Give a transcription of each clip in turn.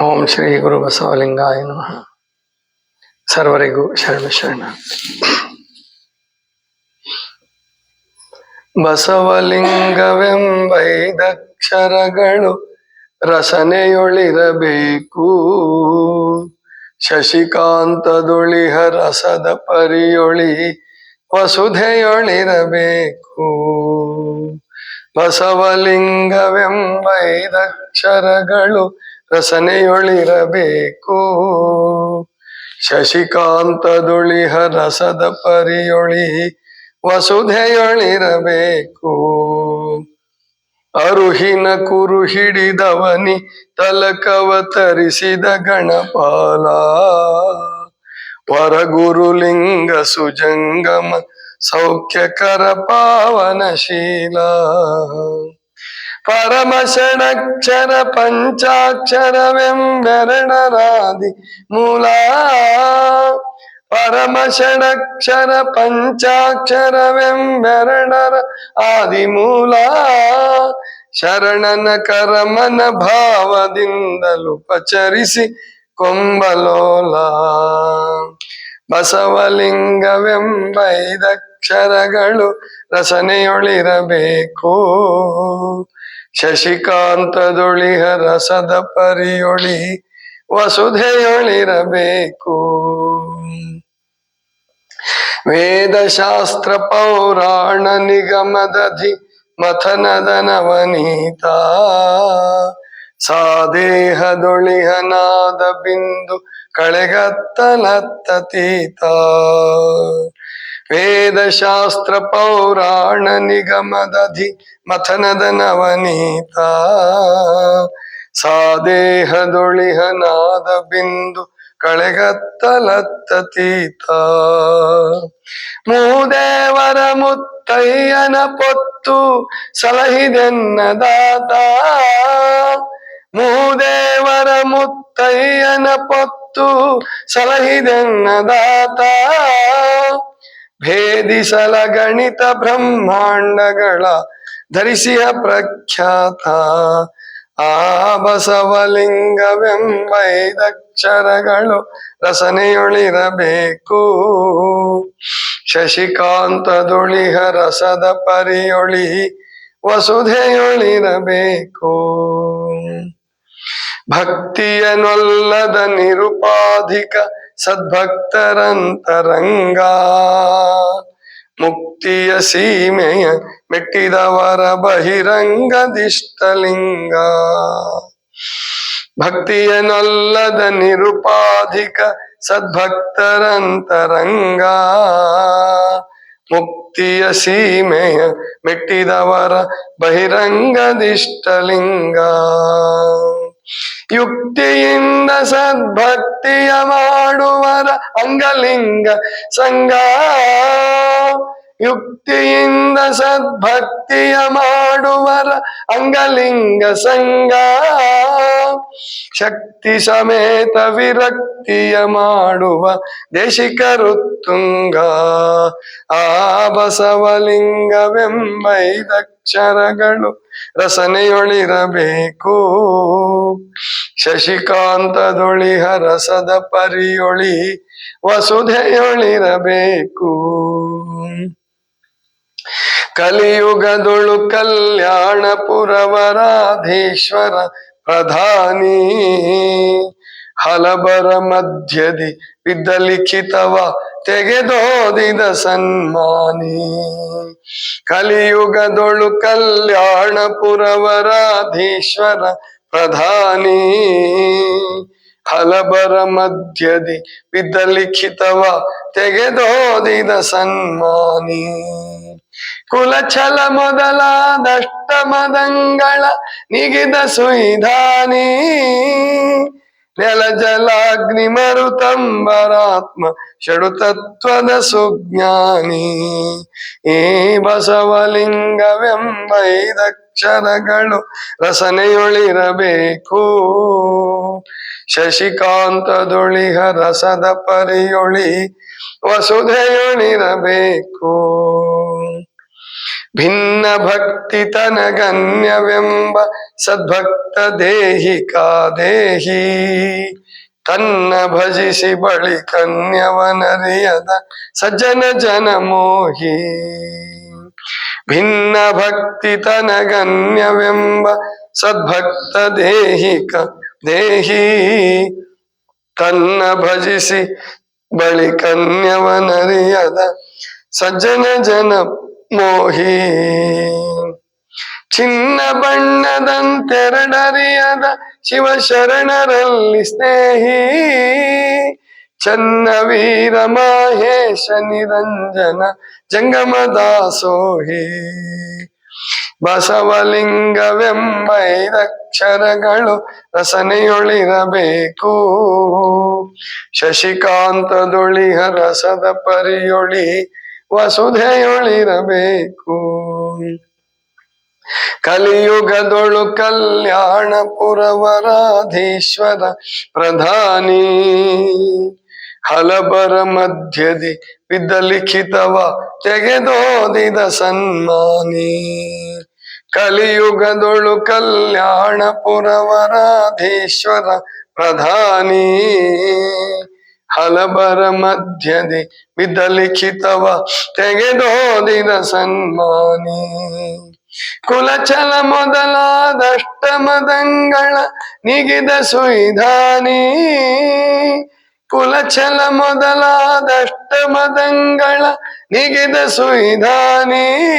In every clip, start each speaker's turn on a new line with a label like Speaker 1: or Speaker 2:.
Speaker 1: ಓಂ ಶ್ರೀ ಗುರು ಬಸವಲಿಂಗಾಯ ನಮಃ. ಸರ್ವರಿಗೂ ಶರಣ ಶರಣ. ಬಸವಲಿಂಗವೆಂಬೈದಕ್ಷರಗಳು ರಸನೆಯೊಳಿರಬೇಕು. ಶಶಿಕಾಂತದೊಳಿಹ ರಸದ ಪರಿಯೊಳಿ ವಸುಧೆಯೊಳಿರಬೇಕು. ಬಸವಲಿಂಗವೆಂಬೈದಕ್ಷರಗಳು ರಸನೆಯೊಳಿರಬೇಕು ಶಶಿಕಾಂತದುಳಿಹ ರಸದ ಪರಿಯೊಳಿ ವಸುಧೆಯೊಳಿರಬೇಕು ಅರುಹಿನ ಕುರು ಹಿಡಿದವನಿ ತಲಕವ ತರಿಸಿದ ಗಣಪಾಲ. ವರಗುರುಲಿಂಗ ಸುಜಂಗಮ ಸೌಖ್ಯಕರ ಪಾವನಶೀಲ. ಪರಮ ಷಡಕ್ಷರ ಪಂಚಾಕ್ಷರವೆಂಬೆರಡರಾದಿ ಮೂಲ ಪರಮ ಷಡಕ್ಷರ ಪಂಚಾಕ್ಷರವೆಂಬೆರಡರ ಆದಿ ಮೂಲ ಶರಣನ ಕರಮನ ಭಾವದಿಂದಲು ಪಚರಿಸಿ ಕೊಂಬಲೋಲ ಬಸವಲಿಂಗವೆಂಬೈದಕ್ಷರಗಳು ರಸನೆಯೊಳಿರಬೇಕು. ಶಶಿಕಾಂತದೊಳಿಹ ರಸದ ಪರಿಯೊಳಿ ವಸುಧೆಯೊಳಿರಬೇಕು. ವೇದಶಾಸ್ತ್ರ ಪೌರಾಣ ನಿಗಮದಧಿ ಮಥನದ ನವನೀತ ಸಾದೇಹದೊಳಿಹನಾದ ಬಿಂದು ಕಳೆಗತ್ತಲತ್ತತೀತ. ವೇದಶಾಸ್ತ್ರ ಪೌರಾಣ ನಿಗಮದಧಿ ಮಥನದ ನವನೀತ. ಸಾದೇಹದೊಳಿಹನಾದ ಬಿಂದು ಕಳೆಗತ್ತಲತ್ತತೀತ ಮೂದೇವರ ಮುತ್ತಯ್ಯನ ಪೊತ್ತು ಸಲಹಿದೆನ್ನದಾತ ಮೂದೇವರ ಮುತ್ತಯ್ಯನ ಪೊತ್ತು ಸಲಹಿದೆನ್ನದಾತ ಭೇದಿಸಲ ಗಣಿತ ಬ್ರಹ್ಮಾಂಡಗಳ ಧರಿಸಿಯ ಪ್ರಖ್ಯಾತ. ಆ ಬಸವಲಿಂಗವೆಂಬೈದಕ್ಷರಗಳು ರಸನೆಯೊಳಿರಬೇಕು. ಶಶಿಕಾಂತದೊಳಿಹ ರಸದ ಪರಿಯೊಳಿ ವಸುಧೆಯೊಳಿರಬೇಕು. ಭಕ್ತಿಯನೊಲ್ಲದ ನಿರುಪಾಧಿಕ ಸದ್ಭಕ್ತರಂತರಂಗ. ಮುಕ್ತಿಯ ಸೀಮೆಯ ಮೆಟ್ಟಿದವರ ಬಹಿರಂಗದಿಷ್ಟಲಿಂಗ. ಭಕ್ತಿಯನಲ್ಲದ ನಿರುಪಾಧಿಕ ಸದ್ಭಕ್ತರಂತರಂಗ. ಮುಕ್ತಿಯ ಸೀಮೆಯ ಮೆಟ್ಟಿದವರ ಬಹಿರಂಗದಿಷ್ಟಲಿಂಗ. ಯುಕ್ತಿಯಿಂದ ಸದ್ಭಕ್ತಿಯ ಮಾಡುವರ ಅಂಗಲಿಂಗ ಸಂಗ. ಯುಕ್ತಿಯಿಂದ ಸದ್ಭಕ್ತಿಯ ಮಾಡುವರ ಅಂಗಲಿಂಗ ಸಂಗ ಶಕ್ತಿ ಸಮೇತ ವಿರಕ್ತಿಯ ಮಾಡುವ ದೇಶಿಕರುತ್ತುಂಗ ಆ ಬಸವಲಿಂಗವೆಂಬೈದಕ್ಷರಗಳು ರಸನೆಯೊಳಿರಬೇಕು. ಶಶಿಕಾಂತದೊಳಿಹ ರಸದ ಪರಿಯೊಳಿ ವಸುಧೆಯೊಳಿರಬೇಕು. ಕಲಿಯುಗದೊಳು ಕಲ್ಯಾಣಪುರವರಾಧೀಶ್ವರ ಪ್ರಧಾನಿ. ಹಲಬರ ಮಧ್ಯದಿ ಬಿದ್ದ ಲಿಖಿತವ ತೆಗೆದೋದಿದ ಸನ್ಮಾನಿ. ಕಲಿಯುಗದೊಳು ಕಲ್ಯಾಣಪುರವರಾಧೀಶ್ವರ ಪ್ರಧಾನಿ. ಹಲಬರ ಮಧ್ಯದಿ ಬಿದ್ದ ಲಿಖಿತವ ತೆಗೆದೋದಿದ ಸನ್ಮಾನಿ. ಕುಲಛಲ ಮೊದಲಾದಷ್ಟ ಮದಂಗಳ ನಿಗಿದ ಸುಯಿಧಾನಿ. ನೆಲ ಜಲಾಗ್ನಿ ಮರುತಂಬರಾತ್ಮ ಷಡು ತತ್ವದ ಸುಜ್ಞಾನಿ ಏ ಬಸವಲಿಂಗವೆಂಬೈದಕ್ಷರಗಳು ರಸನೆಯೊಳಿರಬೇಕು. ಶಶಿಕಾಂತದೊಳಿಹ ರಸದ ಪರಿಯೊಳಿ ವಸುಧೆಯೊಳಿರಬೇಕು. ಭಿನ್ನ ಭಕ್ತಿ ತನಗನ್ಯವೆಂಬ ಸದ್ಭಕ್ತ ದೇಹಿಕ ದೇಹಿ ತನ್ನ ಭಜಿಸಿ ಬಳಿ ಕನ್ಯವನರಿಯದ ಸಜ್ಜನ ಜನ ಮೋಹಿ ಭಿನ್ನ ಭಕ್ತಿ ತನಗನ್ಯವೆಂಬ ಸದ್ಭಕ್ತ ದೇಹಿಕ ದೇಹಿ ತನ್ನ ಭಜಿಸಿ ಬಳಿ ಕನ್ಯವನರಿಯದ ಸಜ್ಜನ ಜನ ಮೋಹಿ. ಚಿನ್ನ ಬಣ್ಣದಂತೆರಡರಿಯದ ಶಿವ ಶರಣರಲ್ಲಿ ಸ್ನೇಹಿ. ಚನ್ನ ವೀರ ಮಹೇಶ ನಿರಂಜನ ಜಂಗಮ ದಾಸೋಹಿ ಬಸವಲಿಂಗವೆಂಬೈದಕ್ಷರಗಳು ರಸನೆಯೊಳಿರಬೇಕು. ಶಶಿಕಾಂತದೊಳಿಹ ರಸದ ಪರಿಯೊಳಿ ವಸುಧೆಯೊಳಿರಬೇಕು ಕಲಿಯುಗದೊಳು ಕಲ್ಯಾಣ ಪುರವರಾಧೀಶ್ವರ ಪ್ರಧಾನಿ. ಹಲಬರ ಮಧ್ಯದಿ ಬಿದ್ದ ಲಿಖಿತವ ತೆಗೆದೋದಿದ ಸನ್ಮಾನಿ. ಕಲಿಯುಗದೊಳು ಕಲ್ಯಾಣ ಪುರವರಾಧೀಶ್ವರ ಪ್ರಧಾನಿ. ಹಲಬರ ಮಧ್ಯದಿ ಬಿದ್ದ ಲಿಖಿತವ ತೆಗೆದೋದಿದ ಸನ್ಮಾನಿ. ಕುಲಚಲ ಮೊದಲಾದಷ್ಟಮದಂಗಳ ನಿಗಿದ ಸುಯಿಧಾನಿ. ಕುಲಚಲ ಮೊದಲಾದಷ್ಟಮದಂಗಳ ನಿಗಿದ ಸುಯಿಧಾನಿ.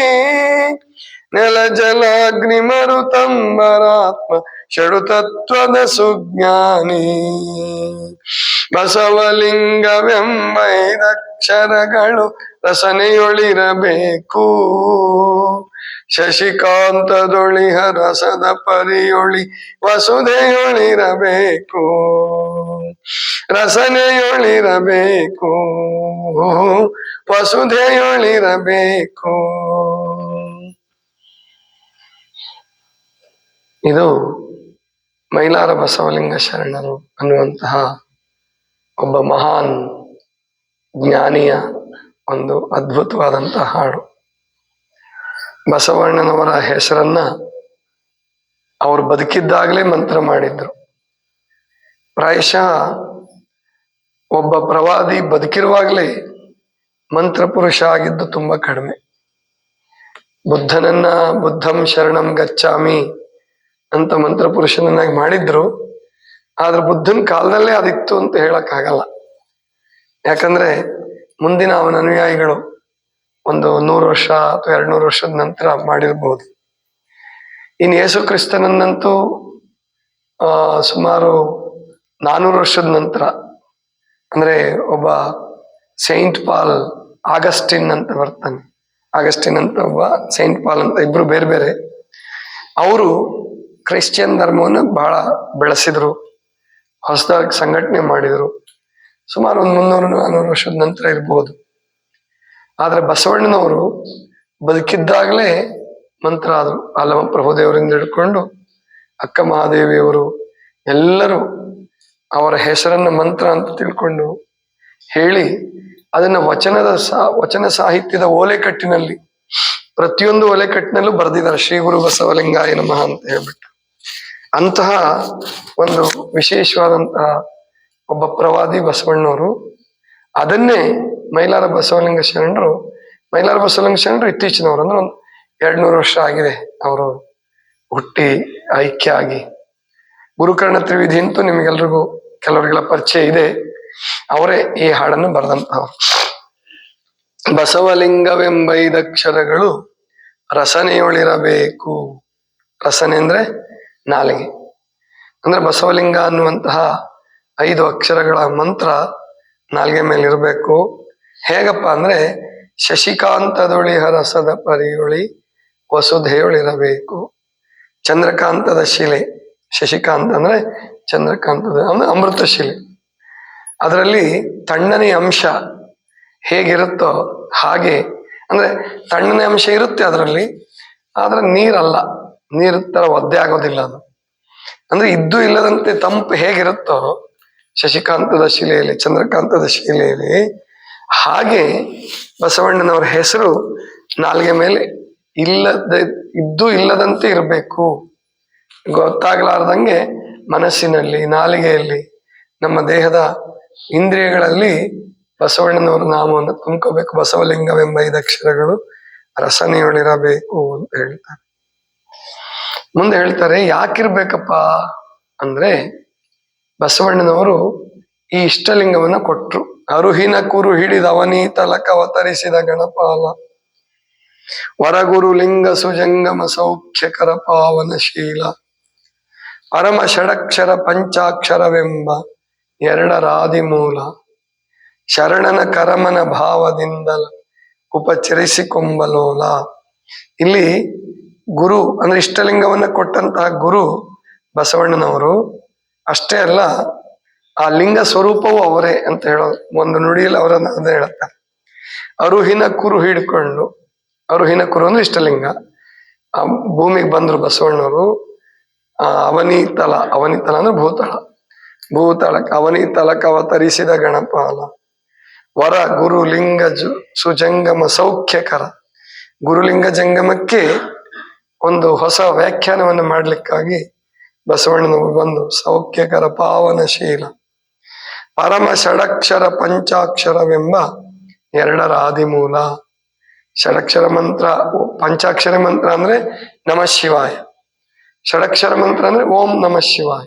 Speaker 1: ನೆಲ ಜಲಾಗ್ನಿ ಮರುತಂಬರಾತ್ಮ ಷಡು ತತ್ವದ ಸುಜ್ಞಾನಿ. ಬಸವಲಿಂಗವೆಂಬೈದಕ್ಷರಗಳು ರಸನೆಯೊಳಿರಬೇಕು. ಶಶಿಕಾಂತದೊಳಿಹ ರಸದ ಪರಿಯೊಳಿ ವಸುಧೆಯೊಳಿರಬೇಕು. ರಸನೆಯೊಳಿರಬೇಕು. ವಸುಧೆಯೊಳಿರಬೇಕು. ಇದು ಮೈಲಾರ ಬಸವಲಿಂಗ ಶರಣರು ಅನ್ನುವಂತಹ ಒಬ್ಬ ಮಹಾನ್ ಜ್ಞಾನಿಯ ಒಂದು ಅದ್ಭುತವಾದಂತಹ ಹಾಡು. ಬಸವಣ್ಣನವರ ಹೆಸರನ್ನ ಅವರು ಬದುಕಿದ್ದಾಗಲೇ ಮಂತ್ರ ಮಾಡಿದ್ರು. ಪ್ರಾಯಶಃ ಒಬ್ಬ ಪ್ರವಾದಿ ಬದುಕಿರುವಾಗಲೇ ಮಂತ್ರ ಪುರುಷ ಆಗಿದ್ದು ತುಂಬಾ ಕಡಿಮೆ. ಬುದ್ಧನನ್ನ ಬುದ್ಧಂ ಶರಣಂ ಗಚ್ಚಾಮಿ ಅಂತ ಮಂತ್ರ ಪುರುಷನನ್ನಾಗಿ ಮಾಡಿದ್ರು. ಆದ್ರೆ ಬುದ್ಧನ ಕಾಲದಲ್ಲೇ ಅದಿತ್ತು ಅಂತ ಹೇಳಕ್ಕಾಗಲ್ಲ. ಯಾಕಂದ್ರೆ ಮುಂದಿನ ಅವನ ಅನುಯಾಯಿಗಳು ಒಂದು ನೂರು ವರ್ಷ ಅಥವಾ ಎರಡು ನೂರು ವರ್ಷದ ನಂತರ ಮಾಡಿರ್ಬೋದು. ಇನ್ನು ಯೇಸು ಕ್ರಿಸ್ತನನ್ನಂತೂ, ಆ, ಸುಮಾರು ನಾನೂರು ವರ್ಷದ ನಂತರ, ಅಂದ್ರೆ ಒಬ್ಬ ಸೈಂಟ್ ಪಾಲ್ ಆಗಸ್ಟಿನ್ ಅಂತ ಬರ್ತಾನೆ. ಆಗಸ್ಟಿನ್ ಅಂತ ಒಬ್ಬ ಸೈಂಟ್ ಪಾಲ್ ಅಂತ ಇಬ್ರು ಬೇರೆ ಬೇರೆ. ಅವರು ಕ್ರಿಶ್ಚಿಯನ್ ಧರ್ಮವನ್ನು ಬಹಳ ಬೆಳೆಸಿದ್ರು. ಹೊಸದಾಗಿ ಸಂಘಟನೆ ಮಾಡಿದರು. ಸುಮಾರು ಒಂದು ಮುನ್ನೂರು ನಾನ್ನೂರು ವರ್ಷದ ನಂತರ ಇರಬಹುದು ಆದರೆ ಬಸವಣ್ಣನವರು ಬದುಕಿದ್ದಾಗಲೇ ಮಂತ್ರ ಆದರು. ಅಲ್ಲಮ ಪ್ರಭುದೇವರಿಂದ ಹಿಡ್ಕೊಂಡು ಅಕ್ಕ ಮಹಾದೇವಿಯವರು ಎಲ್ಲರೂ ಅವರ ಹೆಸರನ್ನ ಮಂತ್ರ ಅಂತ ತಿಳ್ಕೊಂಡು ಹೇಳಿ ಅದನ್ನು ವಚನದ ಸಾ, ವಚನ ಸಾಹಿತ್ಯದ ಓಲೆಕಟ್ಟಿನಲ್ಲಿ, ಪ್ರತಿಯೊಂದು ಒಲೆಕಟ್ಟಿನಲ್ಲೂ ಬರೆದಿದ್ದಾರೆ ಶ್ರೀ ಗುರು ಬಸವಲಿಂಗಾಯ ನಮಃ ಅಂತ ಹೇಳ್ಬಿಟ್ಟು. ಅಂತಹ ಒಂದು ವಿಶೇಷವಾದಂತಹ ಒಬ್ಬ ಪ್ರವಾದಿ ಬಸವಣ್ಣವರು, ಅದನ್ನೇ ಮೈಲಾರ ಬಸವಲಿಂಗ ಶರಣರು, ಮೈಲಾರ ಬಸವಲಿಂಗ ಶರಣರು ಇತ್ತೀಚಿನವರು, ಅಂದ್ರೆ ಒಂದು ಎರಡು ನೂರು ವರ್ಷ ಆಗಿದೆ ಅವರು ಹುಟ್ಟಿ ಐಕ್ಯ ಆಗಿ. ಗುರುಕರ್ಣ ತ್ರಿವಿಧಿ ಅಂತೂ ನಿಮಗೆಲ್ರಿಗೂ ಕೆಲವರಿಗೆಲ್ಲ ಪರಿಚಯ ಇದೆ. ಅವರೇ ಈ ಹಾಡನ್ನು ಬರೆದಂತಹವ್ರು ಬಸವಲಿಂಗವೆಂಬೈದಕ್ಷರಗಳು ರಸನೆಯೊಳಿರಬೇಕು. ರಸನೆ ಅಂದ್ರೆ ನಾಲಿಗೆ. ಅಂದ್ರೆ ಬಸವಲಿಂಗ ಅನ್ನುವಂತಹ ಐದು ಅಕ್ಷರಗಳ ಮಂತ್ರ ನಾಲ್ಗೆ ಮೇಲೆ ಇರಬೇಕು. ಹೇಗಪ್ಪ ಅಂದ್ರೆ ಶಶಿಕಾಂತದೊಳಿ ಹರಸದ ಪರಿಯೊಳಿ ವಸುಧೆಯೊಳಿರಬೇಕು. ಚಂದ್ರಕಾಂತದ ಶಿಲೆ, ಶಶಿಕಾಂತ ಅಂದ್ರೆ ಚಂದ್ರಕಾಂತದ, ಅಂದ್ರೆ ಅಮೃತ ಶಿಲೆ. ಅದರಲ್ಲಿ ತಣ್ಣನೆಯ ಅಂಶ ಹೇಗಿರುತ್ತೋ ಹಾಗೆ, ಅಂದ್ರೆ ತಣ್ಣನೆ ಅಂಶ ಇರುತ್ತೆ ಅದರಲ್ಲಿ, ಆದ್ರೆ ನೀರಲ್ಲ. ನೀರು ತರ ಒದ್ದೆ ಆಗೋದಿಲ್ಲ ಅದು. ಅಂದ್ರೆ ಇದ್ದು ಇಲ್ಲದಂತೆ ತಂಪು ಹೇಗಿರುತ್ತೋ ಶಶಿಕಾಂತದ ಶಿಲೆಯಲ್ಲಿ, ಚಂದ್ರಕಾಂತದ ಶಿಲೆಯಲ್ಲಿ, ಹಾಗೆ ಬಸವಣ್ಣನವರ ಹೆಸರು ನಾಲ್ಗೆ ಮೇಲೆ ಇಲ್ಲದ, ಇದ್ದು ಇಲ್ಲದಂತೆ ಇರಬೇಕು. ಗೊತ್ತಾಗ್ಲಾರ್ದಂಗೆ ಮನಸ್ಸಿನಲ್ಲಿ, ನಾಲಿಗೆಯಲ್ಲಿ, ನಮ್ಮ ದೇಹದ ಇಂದ್ರಿಯಗಳಲ್ಲಿ ಬಸವಣ್ಣನವರ ನಾಮವನ್ನು ತುಂಬ್ಕೋಬೇಕು. ಬಸವಲಿಂಗವೆಂಬ ಐದು ಅಕ್ಷರಗಳು ರಸನೆಯೊಳಿರಬೇಕು ಅಂತ ಹೇಳ್ತಾರೆ. ಮುಂದೆ ಹೇಳ್ತಾರೆ, ಯಾಕಿರ್ಬೇಕಪ್ಪ? ಅಂದ್ರೆ ಬಸವಣ್ಣನವರು ಈ ಇಷ್ಟಲಿಂಗವನ್ನ ಕೊಟ್ರು. ಅರುಹಿನ ಕುರು ಹಿಡಿದ ಅವನೀತಲಕ ಅವತರಿಸಿದ ಗಣಪಾಲ. ವರಗುರು ಲಿಂಗ ಸುಜಂಗಮ ಸೌಖ್ಯಕರ ಪಾವನಶೀಲ ಪರಮ ಷಡಕ್ಷರ ಪಂಚಾಕ್ಷರವೆಂಬ ಎರಡರಾದಿ ಮೂಲ. ಶರಣನ ಕರಮನ ಭಾವದಿಂದ ಉಪಚರಿಸಿಕೊಂಬಲೋಲ. ಇಲ್ಲಿ ಗುರು ಅಂದ್ರೆ ಇಷ್ಟಲಿಂಗವನ್ನ ಕೊಟ್ಟಂತಹ ಗುರು ಬಸವಣ್ಣನವರು. ಅಷ್ಟೇ ಅಲ್ಲ, ಆ ಲಿಂಗ ಸ್ವರೂಪವು ಅವರೇ ಅಂತ ಹೇಳೋದು ಒಂದು ನುಡಿಯಲ್ಲಿ ಅವರನ್ನ ಅದೇ ಹೇಳುತ್ತಾರೆ. ಅರುಹಿನ ಕುರು ಹಿಡ್ಕೊಂಡು, ಅರುಹಿನ ಕುರು ಅಂದ್ರೆ ಇಷ್ಟಲಿಂಗ. ಆ ಭೂಮಿಗೆ ಬಂದ್ರು ಬಸವಣ್ಣವರು ಆ ಅವನಿತಲ ಅವನಿತಲ ಅಂದ್ರೆ ಭೂತಳ ಭೂತಳಕ್ಕೆ ಅವನಿತಲಕ್ಕೆ ಅವತರಿಸಿದ ಗಣಪಾಲ. ವರ ಗುರು ಲಿಂಗ ಸುಜಂಗಮ, ಸೌಖ್ಯಕರ. ಗುರುಲಿಂಗ ಜಂಗಮಕ್ಕೆ ಒಂದು ಹೊಸ ವ್ಯಾಖ್ಯಾನವನ್ನು ಮಾಡಲಿಕ್ಕಾಗಿ ಬಸವಣ್ಣನವರು ಬಂದು ಸೌಖ್ಯಕರ ಪಾವನಶೀಲ, ಪರಮ ಷಡಕ್ಷರ ಪಂಚಾಕ್ಷರವೆಂಬ ಎರಡರ ಆದಿಮೂಲ. ಷಡಕ್ಷರ ಮಂತ್ರ, ಪಂಚಾಕ್ಷರ ಮಂತ್ರ ಅಂದ್ರೆ ನಮ ಶಿವಾಯ. ಷಡಕ್ಷರ ಮಂತ್ರ ಅಂದ್ರೆ ಓಂ ನಮ ಶಿವಾಯ.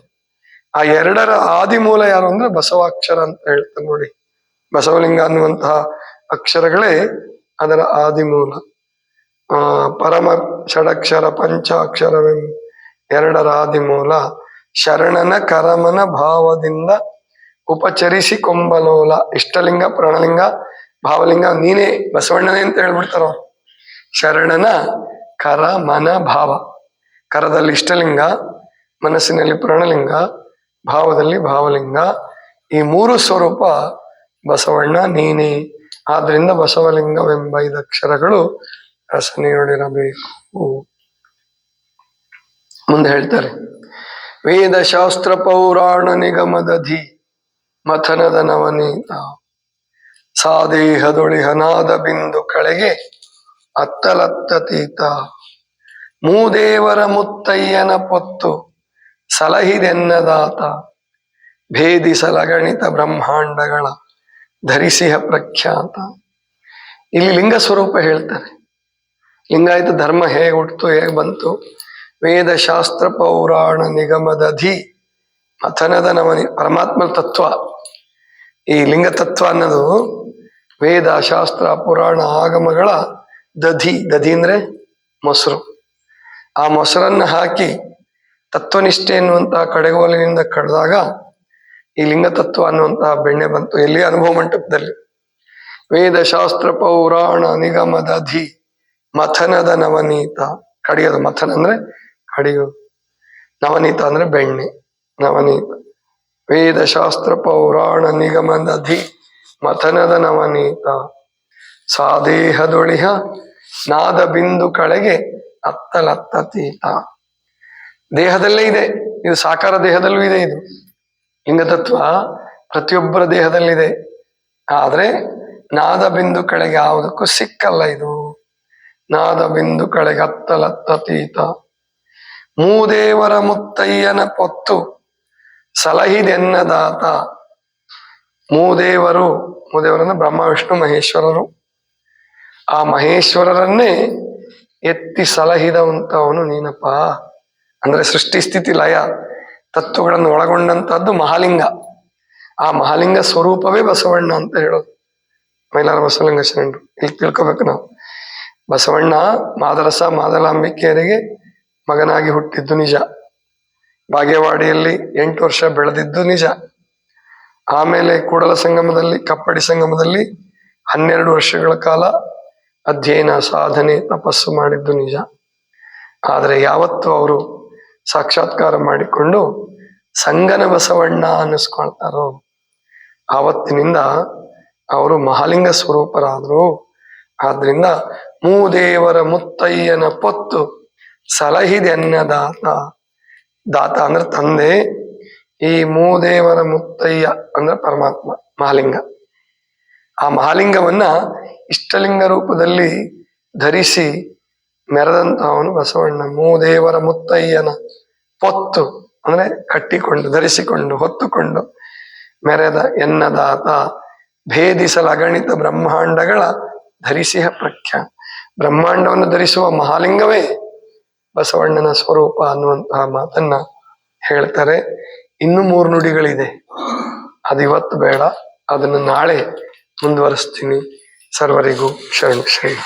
Speaker 1: ಆ ಎರಡರ ಆದಿಮೂಲ ಯಾರು ಅಂದ್ರೆ ಬಸವಾಕ್ಷರ ಅಂತ ಹೇಳ್ತಾರೆ ನೋಡಿ. ಬಸವಲಿಂಗ ಅನ್ನುವಂತಹ ಅಕ್ಷರಗಳೇ ಅದರ ಆದಿಮೂಲ. ಆ, ಪರಮ ಷಡಕ್ಷರ ಪಂಚಾಕ್ಷರವೆಂ ಎರಡರ ಆದಿಮೂಲ ಶರಣನ ಕರಮನ ಭಾವದಿಂದ ಉಪಚರಿಸಿಕೊಂಬಲೋಲ ಇಷ್ಟಲಿಂಗ, ಪ್ರಣಲಿಂಗ, ಭಾವಲಿಂಗ, ನೀನೇ ಬಸವಣ್ಣನೇ ಅಂತ ಹೇಳ್ಬಿಡ್ತಾರ? ಶರಣನ ಕರ ಮನ ಭಾವ. ಕರದಲ್ಲಿ ಇಷ್ಟಲಿಂಗ, ಮನಸ್ಸಿನಲ್ಲಿ ಪ್ರಣಲಿಂಗ, ಭಾವದಲ್ಲಿ ಭಾವಲಿಂಗ. ಈ ಮೂರು ಸ್ವರೂಪ ಬಸವಣ್ಣ ನೀನೇ. ಆದ್ರಿಂದ ಬಸವಲಿಂಗವೆಂಬ ಐದಕ್ಷರಗಳು ರಸನೆಯೊಳಿರಬೇಕು ಮುಂದೆ ಹೇಳ್ತಾರೆ. ವೇದ ಶಾಸ್ತ್ರ ಪೌರಾಣ ನಿಗಮದಧಿ ಮಥನದ ನವನೀತ ಸಾದೇಹದೊಳಿಹನಾದ ಬಿಂದು ಕಳೆಗೆ ಅತ್ತಲತ್ತತೀತ ಮೂದೇವರ ಮುತ್ತಯ್ಯನ ಪೊತ್ತು ಸಲಹಿದೆನ್ನದಾತ ಭೇದಿಸಲಗಣಿತ ಬ್ರಹ್ಮಾಂಡಗಳ ಧರಿಸಿಹ ಪ್ರಖ್ಯಾತ. ಇಲ್ಲಿ ಲಿಂಗ ಸ್ವರೂಪ ಹೇಳ್ತಾರೆ. ಲಿಂಗಾಯತ ಧರ್ಮ ಹೇಗೆ ಹುಟ್ಟಿತು ಹೇಗೆ ಬಂತು? ವೇದ ಶಾಸ್ತ್ರ ಪೌರಾಣ ನಿಗಮದ ಧಿ ಮಥನದ ನಮನಿ ಪರಮಾತ್ಮ ತತ್ವ. ಈ ಲಿಂಗ ತತ್ವ ಅನ್ನೋದು ವೇದ, ಶಾಸ್ತ್ರ, ಪುರಾಣ ಆಗಮಗಳ ದಧಿ. ದಧಿ ಅಂದ್ರೆ ಮೊಸರು. ಆ ಮೊಸರನ್ನು ಹಾಕಿ ತತ್ವನಿಷ್ಠೆ ಎನ್ನುವಂತಹ ಕಡೆಗೋಲಿನಿಂದ ಕಡ್ದಾಗ ಈ ಲಿಂಗತತ್ವ ಅನ್ನುವಂತಹ ಬೆಣ್ಣೆ ಬಂತು. ಎಲ್ಲಿ? ಅನುಭವ ಮಂಟಪದಲ್ಲಿ. ವೇದ ಶಾಸ್ತ್ರ ಪೌರಾಣ ನಿಗಮದ ಧಿ. ಮಥನದ ನವನೀತ, ಕಡಿಯೋದು ಮಥನ ಅಂದ್ರೆ ಕಡಿಯೋದು ನವನೀತ ಅಂದ್ರೆ ಬೆಣ್ಣೆ, ನವನೀತ. ವೇದ ಶಾಸ್ತ್ರ ಪೌರಾಣ ನಿಗಮದ ಧಿ ಮಥನದ ನವನೀತ. ಸಾದೇಹದೊಳಿಹ, ನಾದ ಬಿಂದು ಕಳೆಗೆ ಅತ್ತಲತ್ತತೀತ ದೇಹದಲ್ಲೇ ಇದೆ, ಇದು ಸಾಕಾರ ದೇಹದಲ್ಲೂ ಇದೆ ಇದು. ಲಿಂಗತತ್ವ ಪ್ರತಿಯೊಬ್ಬರ ದೇಹದಲ್ಲಿದೆ. ಆದ್ರೆ ನಾದ ಬಿಂದು ಕಳೆಗೆ ಯಾವುದಕ್ಕೂ ಸಿಕ್ಕಲ್ಲ ಇದು. ನಾದ ಬಿಂದು ಕಳೆಗತ್ತಲತ್ತತೀತ ಮೂದೇವರ ಮುತ್ತಯ್ಯನ ಪೊತ್ತು ಸಲಹಿದೆನ್ನದಾತ ಮೂದೇವರು, ಮೂದೇವರನ್ನ ಬ್ರಹ್ಮ, ವಿಷ್ಣು, ಮಹೇಶ್ವರರು. ಆ ಮಹೇಶ್ವರರನ್ನೇ ಎತ್ತಿ ಸಲಹಿದವಂತವನು ನೀನಪ್ಪ. ಅಂದ್ರೆ ಸೃಷ್ಟಿ ಸ್ಥಿತಿ ಲಯ, ತತ್ವಗಳನ್ನು ಒಳಗೊಂಡಂತಹದ್ದು ಮಹಾಲಿಂಗ. ಆ ಮಹಾಲಿಂಗ ಸ್ವರೂಪವೇ ಬಸವಣ್ಣ ಅಂತ ಹೇಳೋದು. ಮೈಲಾರ ಬಸವಲಿಂಗ ಶರಣರು. ಇಲ್ಲಿ ತಿಳ್ಕೊಬೇಕು ನಾವು. ಬಸವಣ್ಣ ಮಾದರಸ ಮಾದಲಾಂಬಿಕೆಯರಿಗೆ ಮಗನಾಗಿ ಹುಟ್ಟಿದ್ದು ನಿಜ. ಬಾಗೇವಾಡಿಯಲ್ಲಿ ಎಂಟು ವರ್ಷ ಬೆಳೆದಿದ್ದು ನಿಜ. ಆಮೇಲೆ ಕೂಡಲ ಸಂಗಮದಲ್ಲಿ, ಕಪ್ಪಡಿ ಸಂಗಮದಲ್ಲಿ ಹನ್ನೆರಡು ವರ್ಷಗಳ ಕಾಲ ಅಧ್ಯಯನ, ಸಾಧನೆ, ತಪಸ್ಸು ಮಾಡಿದ್ದು ನಿಜ. ಆದರೆ ಯಾವತ್ತು ಅವರು ಸಾಕ್ಷಾತ್ಕಾರ ಮಾಡಿಕೊಂಡು ಸಂಗನ ಬಸವಣ್ಣ ಅನ್ನಿಸ್ಕೊಳ್ತಾರೋ. ಆವತ್ತಿನಿಂದ ಅವರು ಮಹಾಲಿಂಗ ಸ್ವರೂಪರಾದರು. ಆದ್ರಿಂದ ಮೂದೇವರ ಮುತ್ತಯ್ಯನ ಪೊತ್ತು ಸಲಹಿದೆನ್ನದಾತ ದಾತ. ಅಂದ್ರೆ ತಂದೆ. ಈ ಮೂದೇವರ ಮುತ್ತಯ್ಯ ಅಂದ್ರೆ ಪರಮಾತ್ಮ, ಮಹಾಲಿಂಗ. ಆ ಮಹಾಲಿಂಗವನ್ನ ಇಷ್ಟಲಿಂಗ ರೂಪದಲ್ಲಿ ಧರಿಸಿ ಮೆರೆದಂತ ಅವನು ಬಸವಣ್ಣ. ಮೂದೇವರ ಮುತ್ತಯ್ಯನ ಪೊತ್ತು ಅಂದ್ರೆ ಕಟ್ಟಿಕೊಂಡು, ಧರಿಸಿಕೊಂಡು, ಹೊತ್ತುಕೊಂಡು ಮೆರೆದ ಎನ್ನದಾತ ಭೇದಿಸಲಗಣಿತ ಬ್ರಹ್ಮಾಂಡಗಳ ಧರಿಸಿಹ ಪ್ರಖ್ಯಾ. ಬ್ರಹ್ಮಾಂಡವನ್ನು ಧರಿಸುವ ಮಹಾಲಿಂಗವೇ ಬಸವಣ್ಣನ ಸ್ವರೂಪ ಅನ್ನುವಂತಹ ಮಾತನ್ನ ಹೇಳ್ತಾರೆ. ಇನ್ನು ಮೂರು ನುಡಿಗಳಿದೆ. ಅದು ಇವತ್ತು ಬೇಡ. ಅದನ್ನು ನಾಳೆ ಮುಂದುವರಿಸ್ತೀನಿ. ಸರ್ವರಿಗೂ ಶರಣ ಶ್ರೀ.